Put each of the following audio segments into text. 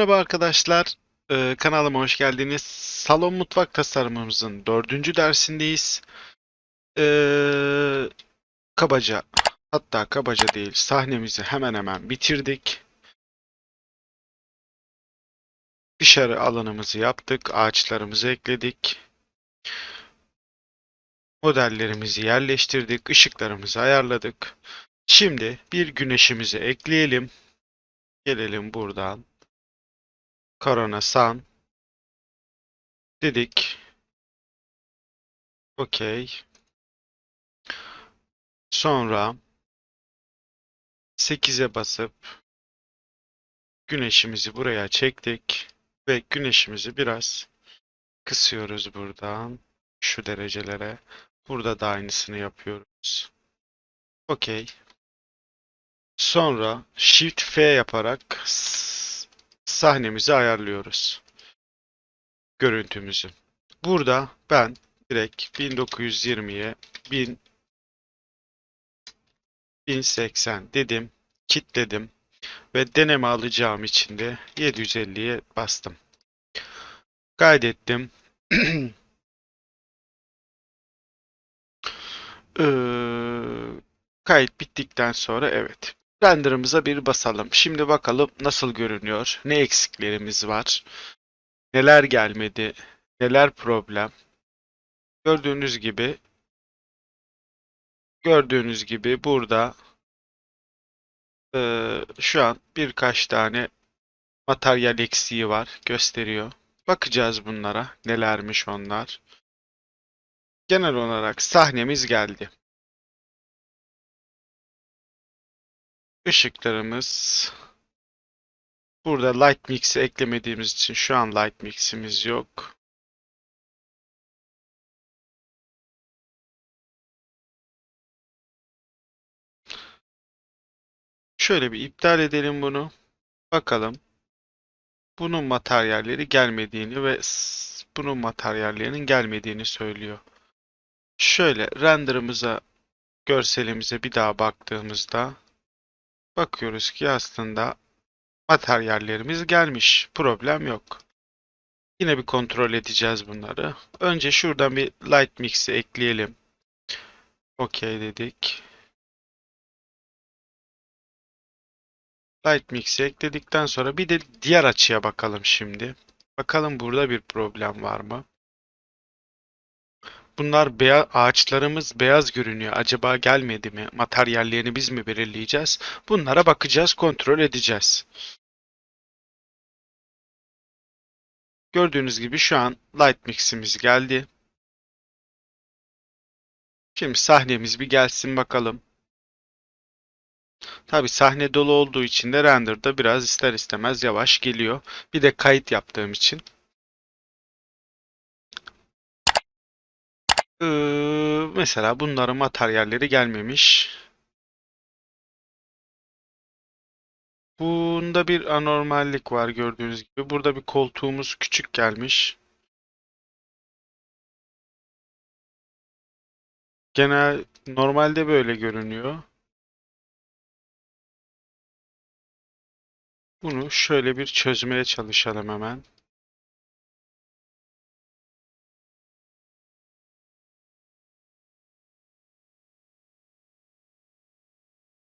Merhaba arkadaşlar, Ee, kanalıma hoş geldiniz. Salon mutfak tasarımımızın dördüncü dersindeyiz. Ee, kabaca, hatta kabaca değil, sahnemizi hemen hemen bitirdik. Dışarı alanımızı yaptık, ağaçlarımızı ekledik. Modellerimizi yerleştirdik, ışıklarımızı ayarladık. Şimdi bir güneşimizi ekleyelim. Gelelim buradan. Korona Sun dedik. Okey. Sonra 8'e basıp güneşimizi buraya çektik ve güneşimizi biraz kısıyoruz buradan şu derecelere. Burada da aynısını yapıyoruz. Okey. Sonra Shift F yaparak sahnemizi ayarlıyoruz. Görüntümüzü. Burada ben direkt 1920'ye 1000 1080 dedim. Kitledim. Ve deneme alacağım için de 750'ye bastım. Kaydettim. Eee, kayıt bittikten sonra evet. Render'ımıza bir basalım. Şimdi bakalım nasıl görünüyor. Ne eksiklerimiz var. Neler gelmedi. Neler problem. Gördüğünüz gibi gördüğünüz gibi burada eee, şu an birkaç tane materyal eksiği var. Gösteriyor. Bakacağız bunlara. Nelermiş onlar. Genel olarak sahnemiz geldi. Işıklarımız burada Light Mix'i eklemediğimiz için şu an Light Mix'imiz yok. Şöyle bir iptal edelim bunu. Bakalım. Bunun materyalleri gelmediğini ve bunun materyallerinin gelmediğini söylüyor. Şöyle render'ımıza, görselimize bir daha baktığımızda bakıyoruz ki aslında materyallerimiz gelmiş. Problem yok. Yine bir kontrol edeceğiz bunları. Önce şuradan bir Light Mix'i ekleyelim. OK dedik. Light Mix'i ekledikten sonra bir de diğer açıya bakalım şimdi. Bakalım burada bir problem var mı? Bunlar beyaz, ağaçlarımız beyaz görünüyor. Acaba gelmedi mi? Materyallerini biz mi belirleyeceğiz? Bunlara bakacağız, kontrol edeceğiz. Gördüğünüz gibi şu an Light Mix'imiz geldi. Şimdi sahnemiz bir gelsin bakalım. Tabi sahne dolu olduğu için de render'da biraz ister istemez yavaş geliyor. Bir de kayıt yaptığım için. Ee, mesela bunların materyalleri gelmemiş. Bunda bir anormallik var gördüğünüz gibi. Burada bir koltuğumuz küçük gelmiş. Genel normalde böyle görünüyor. Bunu şöyle bir çözmeye çalışalım hemen.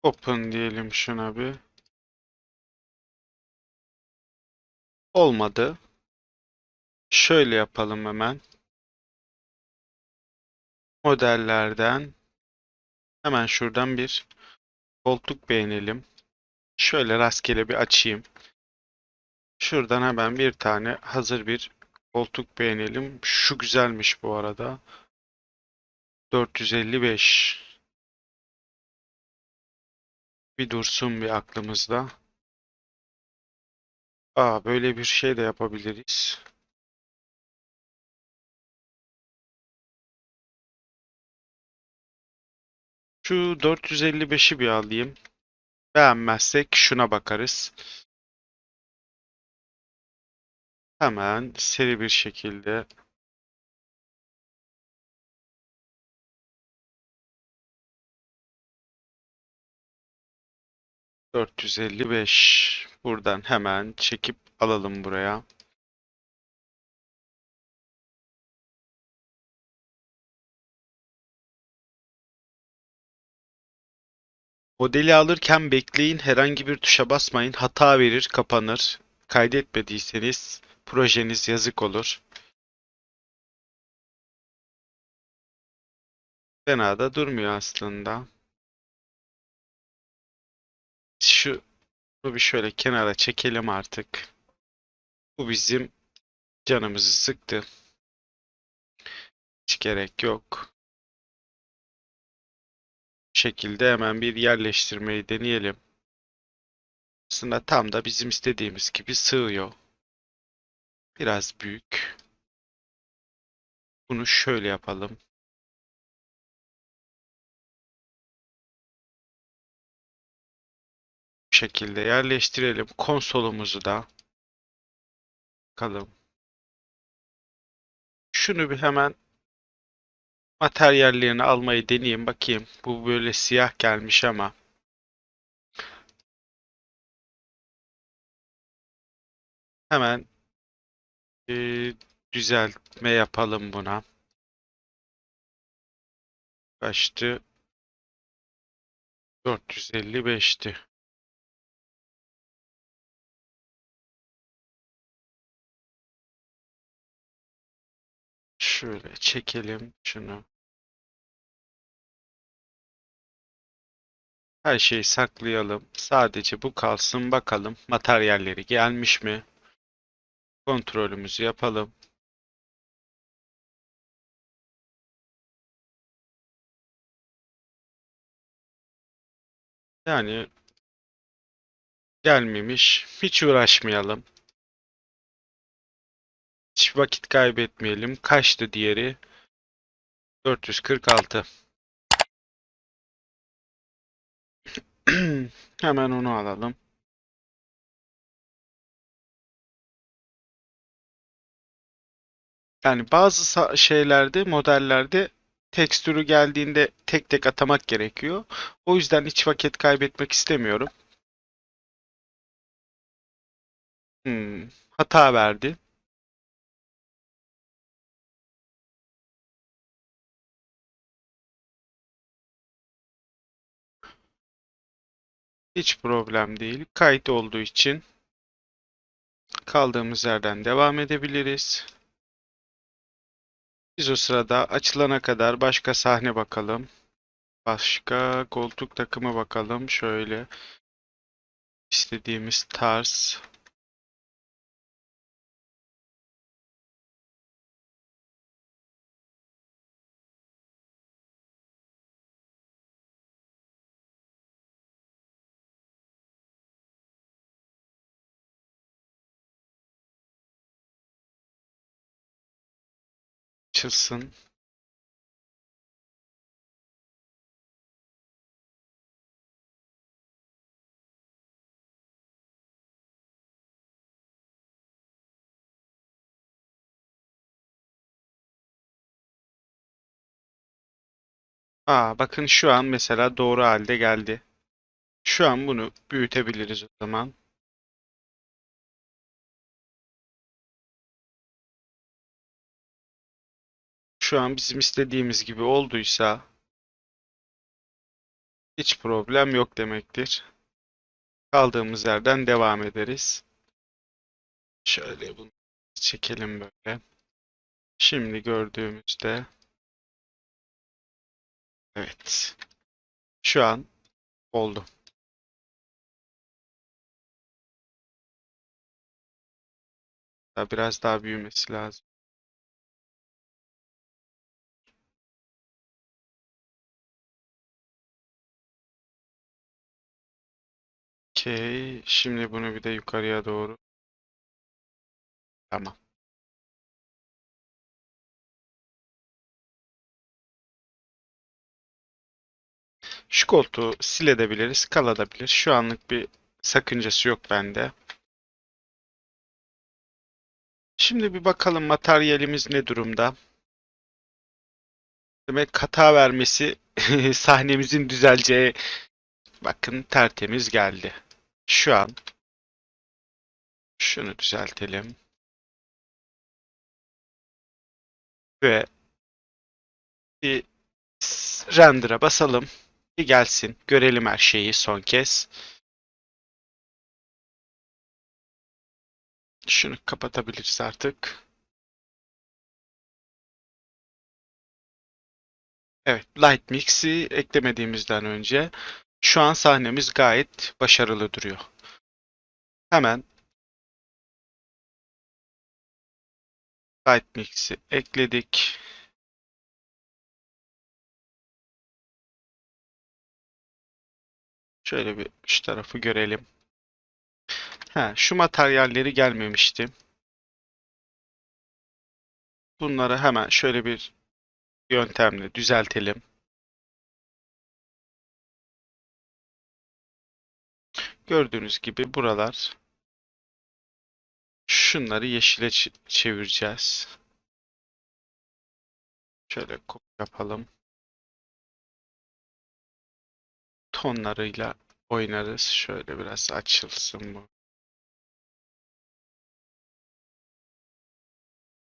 Open diyelim şuna bir. Olmadı. Şöyle yapalım hemen. Modellerden hemen şuradan bir koltuk beğenelim. Şöyle rastgele bir açayım. Şuradan hemen bir tane hazır bir koltuk beğenelim. Şu güzelmiş bu arada. 455. Bir dursun bir aklımızda. Aa böyle bir şey de yapabiliriz. Şu 455'i bir alayım. Beğenmezsek şuna bakarız. Hemen seri bir şekilde ...455... ...buradan hemen çekip alalım buraya. Modeli alırken bekleyin, herhangi bir tuşa basmayın. Hata verir, kapanır. Kaydetmediyseniz projeniz yazık olur. Fena da durmuyor aslında. Bunu bir şöyle kenara çekelim artık. Bu bizim canımızı sıktı. Hiç gerek yok. Bu şekilde hemen bir yerleştirmeyi deneyelim. Aslında tam da bizim istediğimiz gibi sığıyor. Biraz büyük. Bunu şöyle yapalım. Şekilde yerleştirelim. Konsolumuzu da. Bakalım. Şunu bir hemen materyallerini almayı deneyeyim. Bakayım. Bu böyle siyah gelmiş ama. Hemen e, düzeltme yapalım buna. Kaçtı? 455'ti. Şöyle çekelim şunu. Her şeyi saklayalım. Sadece bu kalsın bakalım materyalleri gelmiş mi? Kontrolümüzü yapalım. Yani gelmemiş. Hiç uğraşmayalım. Hiç vakit kaybetmeyelim. Kaçtı diğeri? 446. Hemen onu alalım. Yani bazı şeylerde, modellerde tekstürü geldiğinde tek tek atamak gerekiyor. O yüzden hiç vakit kaybetmek istemiyorum. Hmm, hata verdi. Hiç problem değil. Kayıt olduğu için kaldığımız yerden devam edebiliriz. Biz o sırada açılana kadar başka sahne bakalım. Başka koltuk takımı bakalım. Şöyle istediğimiz tarz. Açılsın. Aa, bakın şu an mesela doğru halde geldi. Şu an bunu büyütebiliriz o zaman. Şu an bizim istediğimiz gibi olduysa hiç problem yok demektir. Kaldığımız yerden devam ederiz. Şöyle bunu çekelim böyle. Şimdi gördüğümüzde evet. Şu an oldu. Daha Biraz daha büyümesi lazım. Okey. Şimdi bunu bir de yukarıya doğru. Tamam. Şu koltuğu silebiliriz, kalabilir. Şu anlık bir sakıncası yok bende. Şimdi bir bakalım materyalimiz ne durumda. Demek hata vermesi sahnemizin düzeleceği bakın tertemiz geldi. Şu an Şunu düzeltelim. Ve bir render'a basalım. Bir gelsin. Görelim her şeyi son kez. Şunu kapatabiliriz artık. Evet, Light Mix'i eklemediğimizden önce şu an sahnemiz gayet başarılı duruyor. Hemen Light Mix'i ekledik. Şöyle bir şu tarafı görelim. Ha, şu materyalleri gelmemişti. Bunları hemen şöyle bir yöntemle düzeltelim. Gördüğünüz gibi buralar şunları yeşile çevireceğiz. Şöyle kop yapalım. Tonlarıyla oynarız. Şöyle biraz açılsın bu.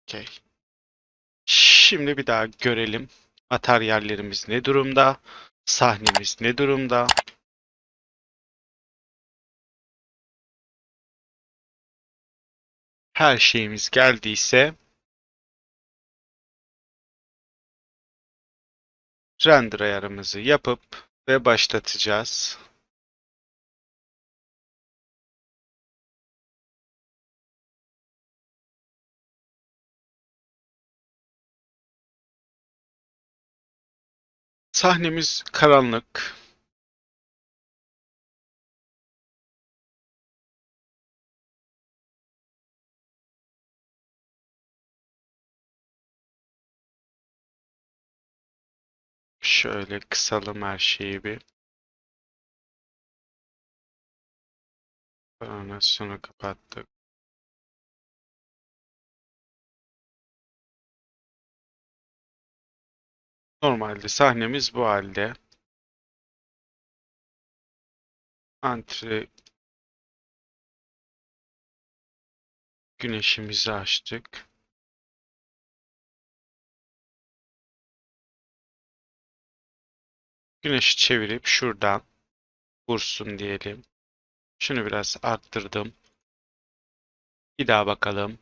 Okey. Şimdi bir daha görelim. Materyallerimiz ne durumda? Sahnemiz ne durumda? Her şeyimiz geldiyse render ayarımızı yapıp ve başlatacağız. Sahnemiz karanlık. Şöyle kısalım her şeyi bir. Animasyonu kapattık. Normalde sahnemiz bu halde. Antre güneşimizi açtık. Güneşi çevirip şuradan vursun diyelim. Şunu biraz arttırdım. Bir daha bakalım.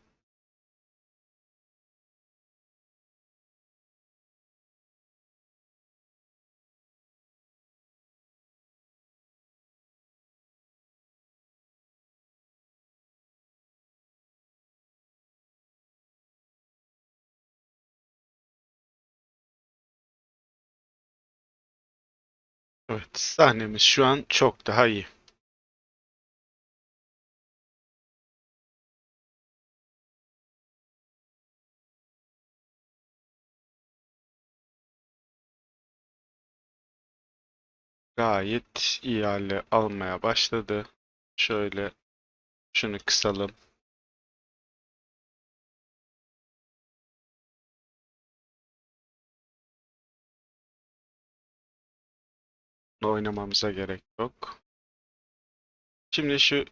Evet, sahnemiz şu an çok daha iyi. Gayet iyi hale almaya başladı. Şöyle şunu kısalım. Oynamamıza gerek yok. Şimdi şu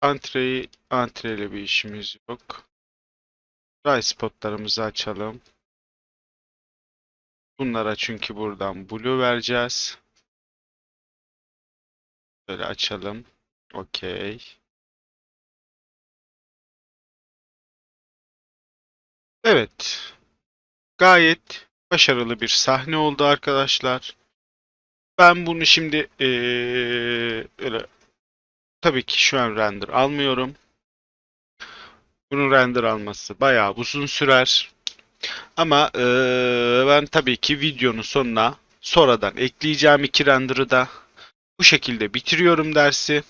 antreyi antreyle bir işimiz yok. Ray spotlarımızı açalım. Bunlara çünkü buradan blue vereceğiz. Böyle açalım. Okey. Evet. Gayet başarılı bir sahne oldu arkadaşlar. Ben bunu şimdi eee, öyle tabii ki şu an render almıyorum. Bunun render alması bayağı uzun sürer. Ama eee, ben tabii ki videonun sonuna sonradan ekleyeceğim iki render'ı da bu şekilde bitiriyorum dersi.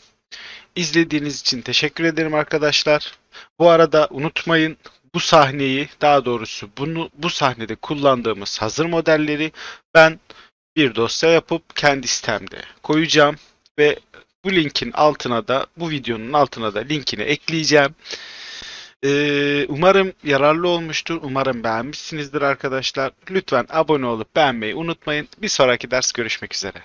İzlediğiniz için teşekkür ederim arkadaşlar. Bu arada unutmayın bu sahneyi daha doğrusu bunu bu sahnede kullandığımız hazır modelleri ben bir dosya yapıp kendi sitemde koyacağım ve bu linkin altına da bu videonun altına da linkini ekleyeceğim. Ee, umarım yararlı olmuştur. Umarım beğenmişsinizdir arkadaşlar. Lütfen abone olup beğenmeyi unutmayın. Bir sonraki ders görüşmek üzere.